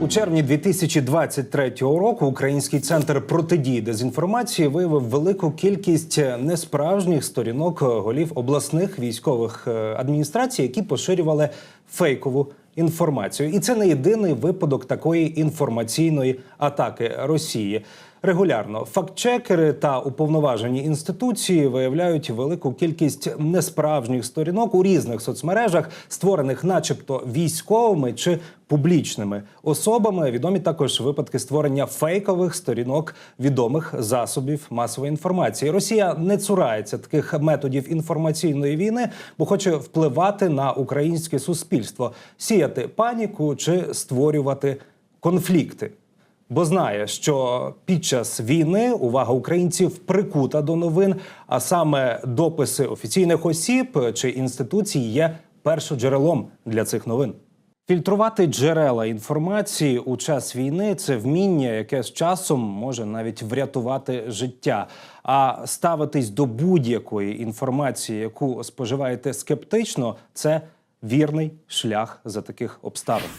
У червні 2023 року Український центр протидії дезінформації виявив велику кількість несправжніх сторінок голів обласних військових е, адміністрацій, які поширювали фейкову інформацію. І це не єдиний випадок такої інформаційної атаки Росії. Регулярно фактчекери та уповноважені інституції виявляють велику кількість несправжніх сторінок у різних соцмережах, створених, начебто, військовими чи публічними особами. Відомі також випадки створення фейкових сторінок відомих засобів масової інформації. Росія не цурається таких методів інформаційної війни, бо хоче впливати на українське суспільство, сіяти паніку чи створювати конфлікти. Бо знає, що під час війни увага українців прикута до новин, а саме дописи офіційних осіб чи інституцій є першоджерелом для цих новин. Фільтрувати джерела інформації у час війни це вміння, яке з часом може навіть врятувати життя. А ставитись до будь-якої інформації, яку споживаєте скептично, це вірний шлях за таких обставин.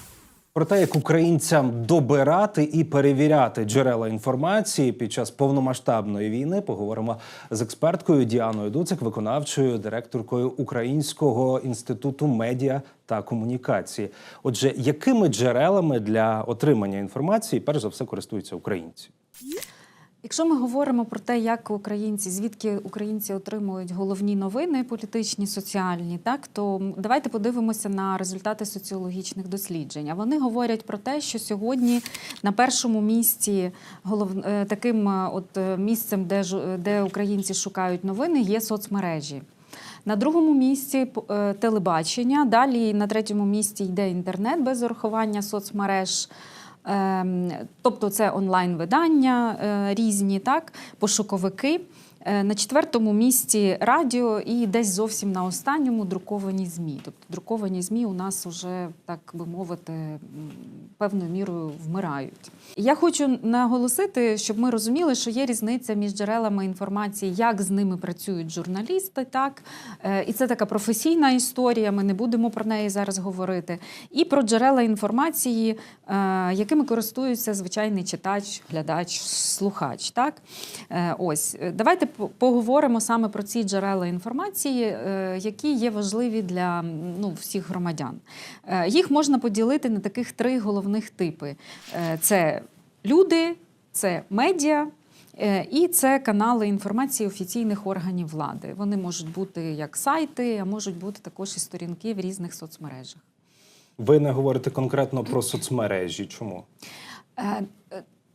Про те, як українцям добирати і перевіряти джерела інформації під час повномасштабної війни, поговоримо з експерткою Діаною Дуцик, виконавчою директоркою Українського інституту медіа та комунікації. Отже, якими джерелами для отримання інформації перш за все користуються українці? Якщо ми говоримо про те, як українці, звідки українці отримують головні новини, політичні, соціальні, так то давайте подивимося на результати соціологічних досліджень. Вони говорять про те, що сьогодні на першому місці голов... е, таким е, от е, місцем, де де українці шукають новини, є соцмережі. На другому місці телебачення. Далі на третьому місці йде інтернет без урахування соцмереж. Ем, Тобто це онлайн-видання е, різні, так, пошуковики. Е, На четвертому місці радіо і десь зовсім на останньому друковані ЗМІ. Тобто друковані ЗМІ у нас вже, так би мовити, певною мірою вмирають. Я хочу наголосити, щоб ми розуміли, що є різниця між джерелами інформації, як з ними працюють журналісти, так Е, і це така професійна історія. Ми не будемо про неї зараз говорити. І про джерела інформації, е, якими користується звичайний читач, глядач, слухач. Так ось давайте поговоримо саме про ці джерела інформації, е, які є важливі для ну, всіх громадян. Е, Їх можна поділити на таких три головних типи: Е, це люди, це медіа. І це канали інформації офіційних органів влади. Вони можуть бути як сайти, а можуть бути також і сторінки в різних соцмережах. Ви не говорите конкретно про соцмережі. Чому?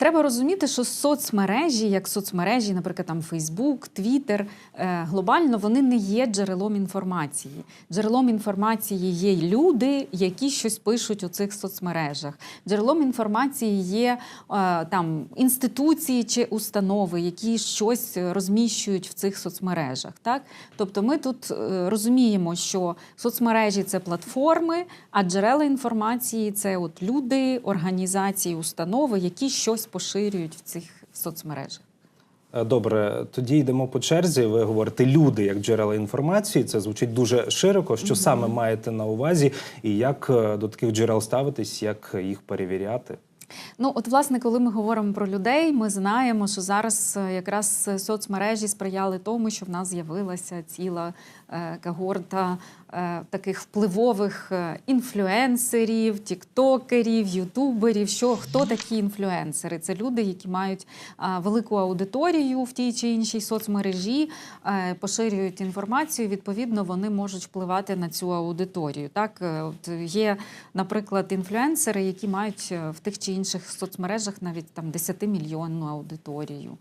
Треба розуміти, що соцмережі, як соцмережі, наприклад, там Фейсбук, Твіттер, глобально вони не є джерелом інформації. Джерелом інформації є люди, які щось пишуть у цих соцмережах. Джерелом інформації є е, там інституції чи установи, які щось розміщують в цих соцмережах. Так? Тобто ми тут е, розуміємо, що соцмережі це платформи, а джерела інформації це от люди, організації, установи, які щось поширюють в цих соцмережах. Е, Добре, тоді йдемо по черзі. Ви говорите люди як джерела інформації. Це звучить дуже широко. Що саме маєте на увазі, і як е, до таких джерел ставитись, як їх перевіряти? Ну, от, власне, коли ми говоримо про людей, ми знаємо, що зараз е, якраз соцмережі сприяли тому, що в нас з'явилася ціла е, когорта таких впливових е, інфлюенсерів, тіктокерів, ютуберів. Що хто такі інфлюенсери? Це люди, які мають е, велику аудиторію в тій чи іншій соцмережі, е, поширюють інформацію. Відповідно, вони можуть впливати на цю аудиторію. Так, Е, от є, наприклад, інфлюенсери, які мають е, в тих чи інших соцмережах навіть там 10-мільйонну аудиторію.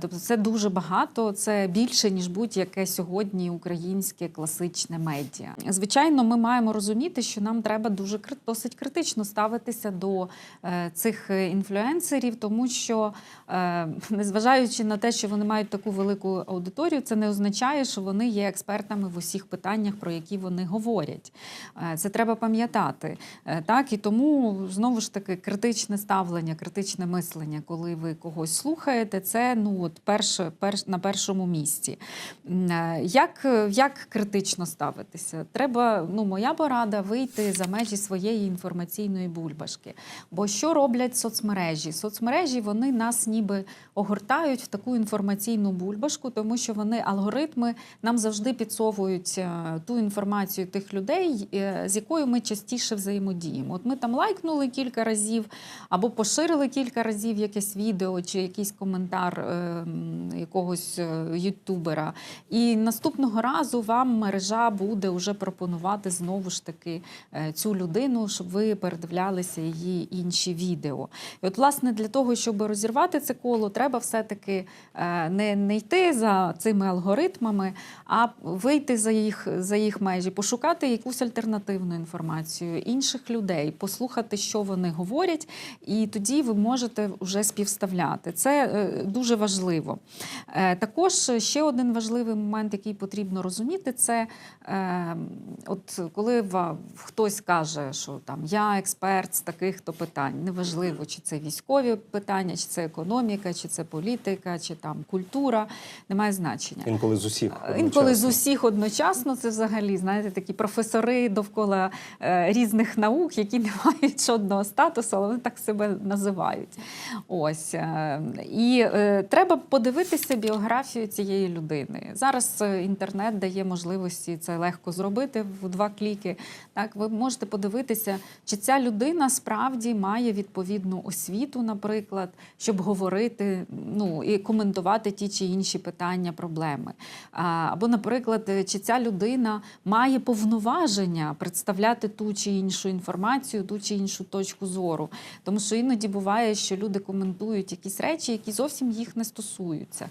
Тобто це дуже багато, це більше ніж будь-яке сьогодні українське класичне медіа. Звичайно, ми маємо розуміти, що нам треба дуже досить критично ставитися до е, цих інфлюенсерів, тому що е, незважаючи на те, що вони мають таку велику аудиторію, це не означає, що вони є експертами в усіх питаннях, про які вони говорять. Е, Це треба пам'ятати. Так і тому знову ж таки критичне ставлення, критичне мислення, коли ви когось слухаєте, це ну от перше, перш, на першому місці. Е, Як, як критично ставитися? Треба, ну моя порада вийти за межі своєї інформаційної бульбашки. Бо що роблять соцмережі? Соцмережі вони нас ніби огортають в таку інформаційну бульбашку, тому що вони алгоритми нам завжди підсовують е, ту інформацію тих людей, е, з якою ми частіше взаємодіємо. От ми там лайкнули кілька разів або поширили кілька разів якесь відео чи якийсь коментар якогось е, ютубера. І наступного разу вам мережа буде вже пропонувати знову ж таки е, цю людину, щоб ви передивлялися її інші відео. І от, власне, для того, щоб розірвати це коло, треба все-таки е, не, не йти за цими алгоритмами, а вийти за їх, за їх межі, пошукати якусь альтернативну інформацію інших людей, послухати, що вони говорять, і тоді ви можете вже співставляти. Це дуже важливо. Е, Також ще один важливий момент, який потрібно розуміти, це е, от коли хтось каже, що там я експерт з таких то питань, неважливо, чи це військові питання, чи це економіка, чи це політика, чи там культура, немає значення. Інколи з усіх. Інколи з одночасно. усіх одночасно це взагалі знаєте такі професори довкола е, різних наук, які не мають жодного статусу, але вони так себе називають. Ось е, і е, треба подивитися біографію цієї людини. Зараз е, інтернет дає можливості це легко зробити в два кліки. Так, ви можете подивитися, чи ця людина справді має відповідну освіту, наприклад, щоб говорити ну і коментувати ті чи інші питання, проблеми. Або, наприклад, чи ця людина має повноваження представляти ту чи іншу інформацію, ту чи іншу точку зору. Тому що іноді буває, що люди коментують якісь речі, які зовсім їх не стосуються.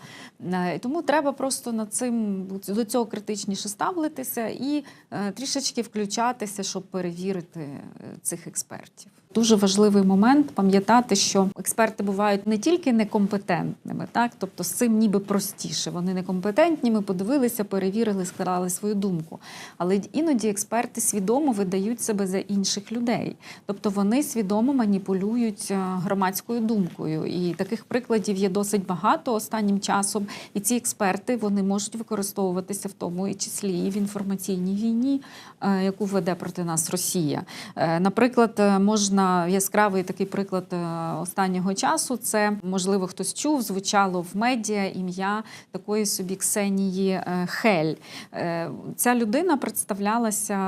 Е, Тому треба просто над цим до цього критичніше ставитися і е, трішечки включатися, щоб перевірити е, цих експертів. Дуже важливий момент пам'ятати, що експерти бувають не тільки некомпетентними, так тобто з цим ніби простіше. Вони некомпетентні, ми подивилися, перевірили, сказали свою думку. Але іноді експерти свідомо видають себе за інших людей, тобто вони свідомо маніпулюють е, громадською думкою. І таких прикладів є досить багато останнім часом. І ці експерти вони можуть використовуватися в тому і числі і в інформаційній війні, е, яку веде проти нас Росія. Е, Наприклад, е, можна яскравий такий приклад е, останнього часу. Це можливо хтось чув, звучало в медіа ім'я такої собі Ксенії е, Хель. Е, Ця людина представлялася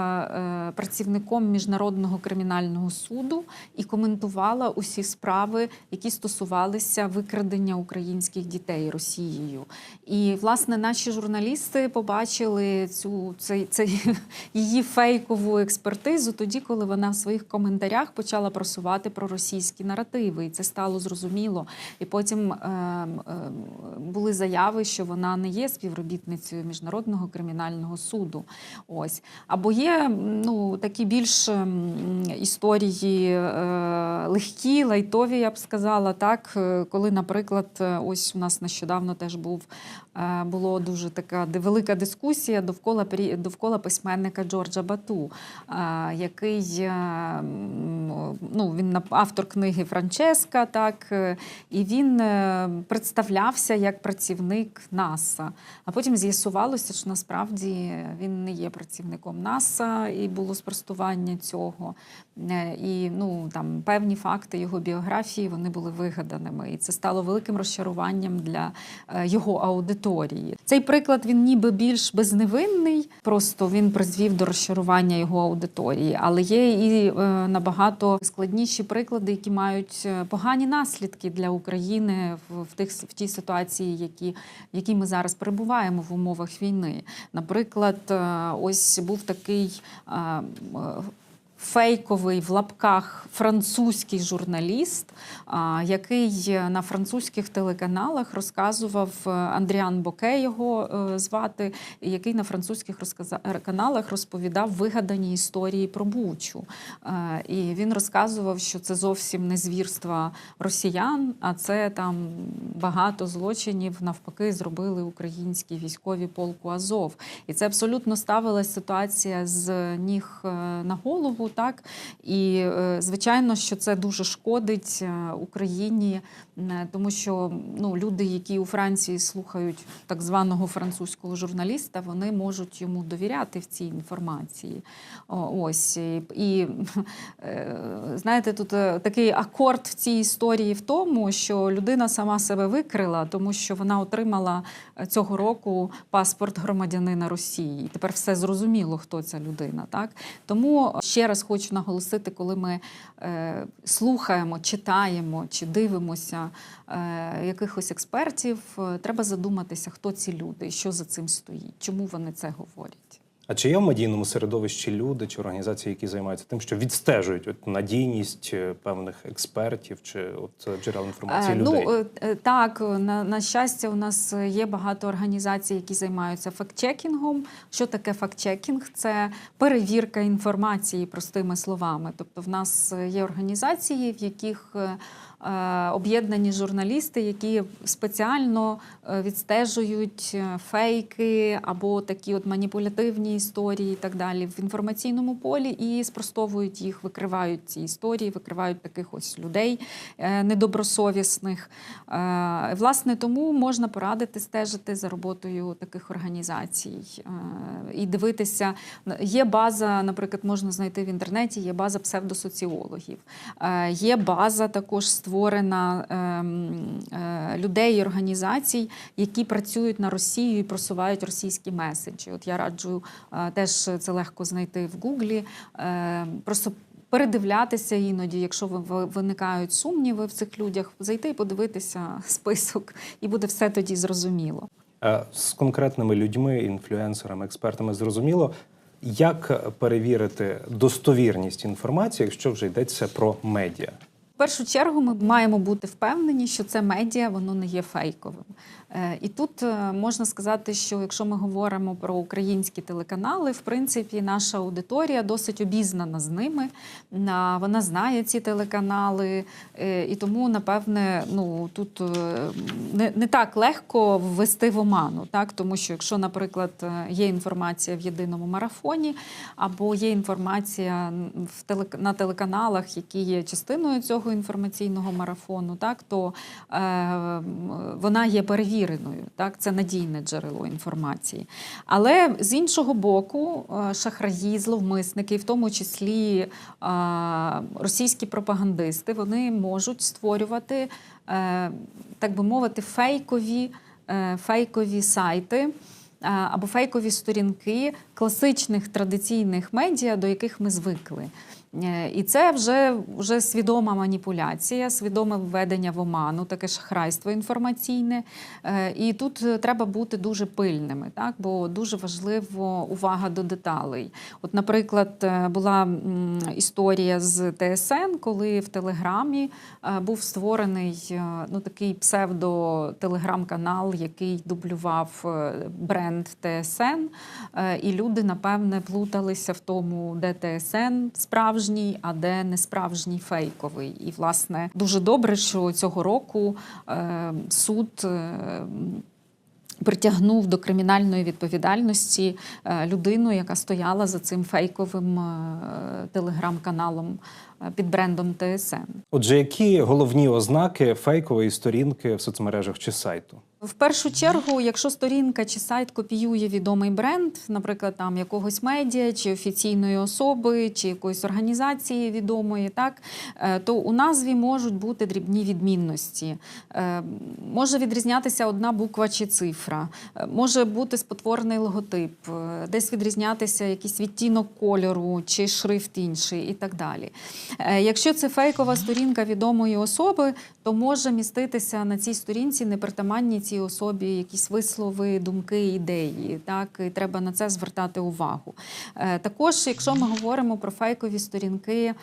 працівником міжнародного кримінального суду і коментувала усі справи, які стосувалися викрадення українських дітей Росією. І власне наші журналісти побачили цю цей, цей її фейкову експертизу тоді, коли вона в своїх коментарях почала просувати проросійські наративи, і це стало зрозуміло. І потім е, е, були заяви, що вона не є співробітницею міжнародного кримінального суду. Ось або є ну такі більш м, історії е, легкі, лайтові, я б сказала, так е, коли, наприклад, е, ось у нас нещодавно теж був е, дуже така велика дискусія довкола довкола письменника Джорджа Бату, е, який ну він автор книги Франческа, так е, і він е, представлявся як працівник НАСА. А потім з'ясувалося, що насправді він не є працівником НАСА, і було спростування цього. Е, І ну там певні факти його біографії вони були вигаданими, і це стало великим розчаруванням для його аудиторії. Цей приклад він ніби більш безневинний, просто він призвів до розчарування його аудиторії. Але є і е, складніші приклади, які мають е, погані наслідки для України в, в тих в тій ситуації, які, в якій ми зараз перебуваємо в умовах війни. Наприклад, е, ось був такий. Е, фейковий в лапках французький журналіст, який на французьких телеканалах розказував е, Андріан Боке його е, звати, який на французьких розказа- каналах розповідав вигадані історії про Бучу. Е, І він розказував, що це зовсім не звірства росіян, а це там багато злочинів навпаки зробили українські військові полку Азов. І це абсолютно ставилася ситуація з ніг е, на голову, так. І е, звичайно, що це дуже шкодить е, Україні, тому що ну, люди, які у Франції слухають так званого французького журналіста, вони можуть йому довіряти в цій інформації. Ось і, е, знаєте, тут е, такий акорд в цій історії в тому, що людина сама себе викрила, тому що вона отримала е, цього року паспорт громадянина Росії. І тепер все зрозуміло, хто ця людина. Так тому ще раз хочу наголосити, коли ми е, слухаємо, читаємо чи дивимося е, якихось експертів, е, треба задуматися, хто ці люди, що за цим стоїть, чому вони це говорять. А чи є в медійному середовищі люди чи організації, які займаються тим, що відстежують от надійність е, певних експертів чи от е, джерел інформації Е, людей? Ну е, е, так, на, на щастя, у нас є багато організацій, які займаються фактчекінгом. Що таке фактчекінг? Це перевірка інформації простими словами. Тобто, в нас є організації, в яких об'єднані журналісти, які спеціально е, відстежують е, фейки або такі от маніпулятивні історії і так далі в інформаційному полі і спростовують їх, викривають ці історії, викривають таких ось людей е, недобросовісних. Е, Власне, тому можна порадити стежити за роботою таких організацій е, і дивитися. Є база, наприклад, можна знайти в інтернеті, є база псевдосоціологів. Е, Є база також створена ем, е, людей і організацій, які працюють на Росію і просувають російські меседжі. От я раджу е, теж це легко знайти в Гуглі. Е, Просто передивлятися іноді, якщо ви- ви- виникають сумніви в цих людях, зайти і подивитися список, і буде все тоді зрозуміло. Е, З конкретними людьми, інфлюенсерами, експертами зрозуміло, як перевірити достовірність інформації, якщо вже йдеться про медіа. В першу чергу ми маємо бути впевнені, що це медіа, воно не є фейковим. Е, І тут е, можна сказати, що якщо ми говоримо про українські телеканали, в принципі, наша аудиторія досить обізнана з ними. Вона знає ці телеканали, е, і тому, напевне, ну тут е, не, не так легко ввести в оману, так? Тому що якщо, наприклад, е, є інформація в єдиному марафоні, або є інформація в телек... на телеканалах, які є частиною цього інформаційного марафону, так? То е, вона є перевіреною. Так, це надійне джерело інформації. Але з іншого боку, е, шахраї, зловмисники, в тому числі російські пропагандисти, вони можуть створювати, е, так би мовити, фейкові, е, фейкові сайти або фейкові сторінки класичних традиційних медіа, до яких ми звикли. Е, І це вже, вже свідома маніпуляція, свідоме введення в оману, таке шахрайство інформаційне. Е, І тут е, треба бути дуже пильними, так? бо дуже важливо увага до деталей. От, наприклад, була історія з ТСН, коли в Телеграмі був створений ну, такий псевдо-телеграм-канал, який дублював бренд ТСН. І люди, напевне, плуталися в тому, де ТСН справжній, а де не справжній фейковий. І, власне, дуже добре, що цього року е, суд. е, Притягнув до кримінальної відповідальності е, людину, яка стояла за цим фейковим телеграм-каналом під брендом ТСН. Отже, які головні ознаки фейкової сторінки в соцмережах чи сайту? В першу чергу, якщо сторінка чи сайт копіює відомий бренд, наприклад, там якогось медіа, чи офіційної особи, чи якоїсь організації відомої, так е, то у назві можуть бути дрібні відмінності. Е, Може відрізнятися одна буква чи цифра, е, може бути спотворений логотип, е, десь відрізнятися якийсь відтінок кольору чи шрифт інший, і так далі. Е, Якщо це фейкова сторінка відомої особи, то може міститися на цій сторінці непритаманні цій особі якісь вислови, думки, ідеї. Так і треба на це звертати увагу. Е, Також, якщо ми говоримо про фейкові сторінки, е,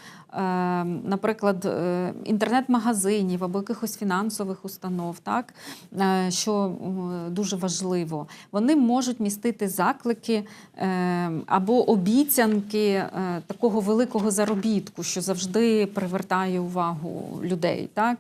наприклад, е, інтернет-магазинів або якихось фінансових установ, так що дуже важливо, вони можуть містити заклики або обіцянки такого великого заробітку, що завжди привертає увагу людей, так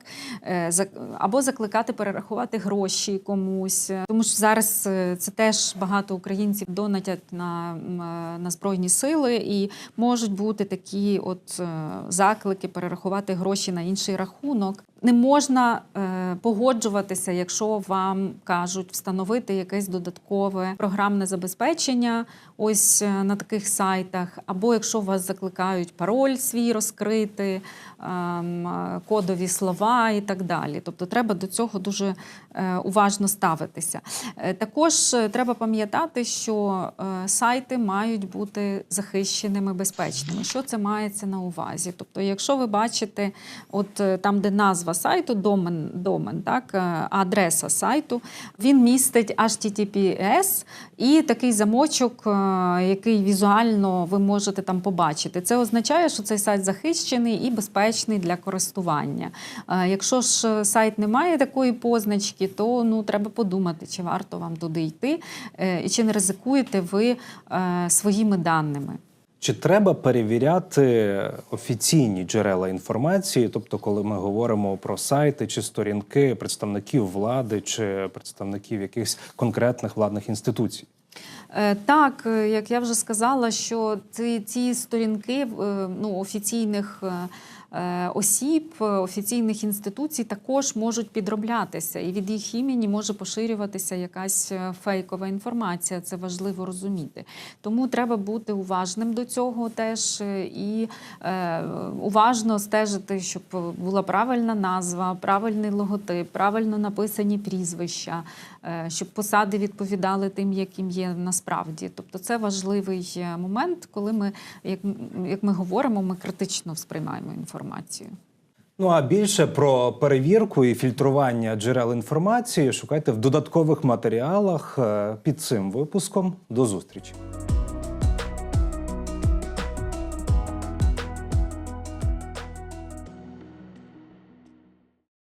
або закликати перерахувати гроші комусь, Е, тому що зараз е, це теж багато українців донатять на, е, на збройні сили, і можуть бути такі от е, заклики перерахувати гроші на інший рахунок. Не можна е, погоджуватися, якщо вам кажуть встановити якесь додаткове програмне забезпечення, ось е, на таких сайтах, або якщо вас закликають пароль свій розкрити, ем, е, кодові слова так далі. Тобто треба до цього дуже е, уважно ставитися. Е, Також е, треба пам'ятати, що сайти мають бути захищеними, безпечними. Що це мається на увазі? Тобто, якщо ви бачите, от там, де назва сайту, домен, домен так, адреса сайту, він містить HTTPS і такий замочок, який візуально ви можете там побачити. Це означає, що цей сайт захищений і безпечний для користування. Е, Якщо ж е, сайт не має такої позначки, то ну треба подумати, чи варто вам туди йти, е, і чи не ризикуєте ви е, своїми даними. Чи треба перевіряти офіційні джерела інформації? Тобто, коли ми говоримо про сайти чи сторінки представників влади чи представників якихось конкретних владних інституцій? Так, як я вже сказала, що ці, ці сторінки ну, офіційних осіб, е, офіційних інституцій також можуть підроблятися, і від їх імені може поширюватися якась е, фейкова інформація. Це важливо розуміти. Тому треба бути уважним до цього теж е, і е, уважно стежити, щоб була правильна назва, правильний логотип, правильно написані прізвища, е, щоб посади відповідали тим, яким є насправді. Тобто це важливий е, момент, коли ми, як ми говоримо, ми критично сприймаємо інформацію. Ну а більше про перевірку і фільтрування джерел інформації шукайте в додаткових матеріалах е, під цим випуском. До зустрічі.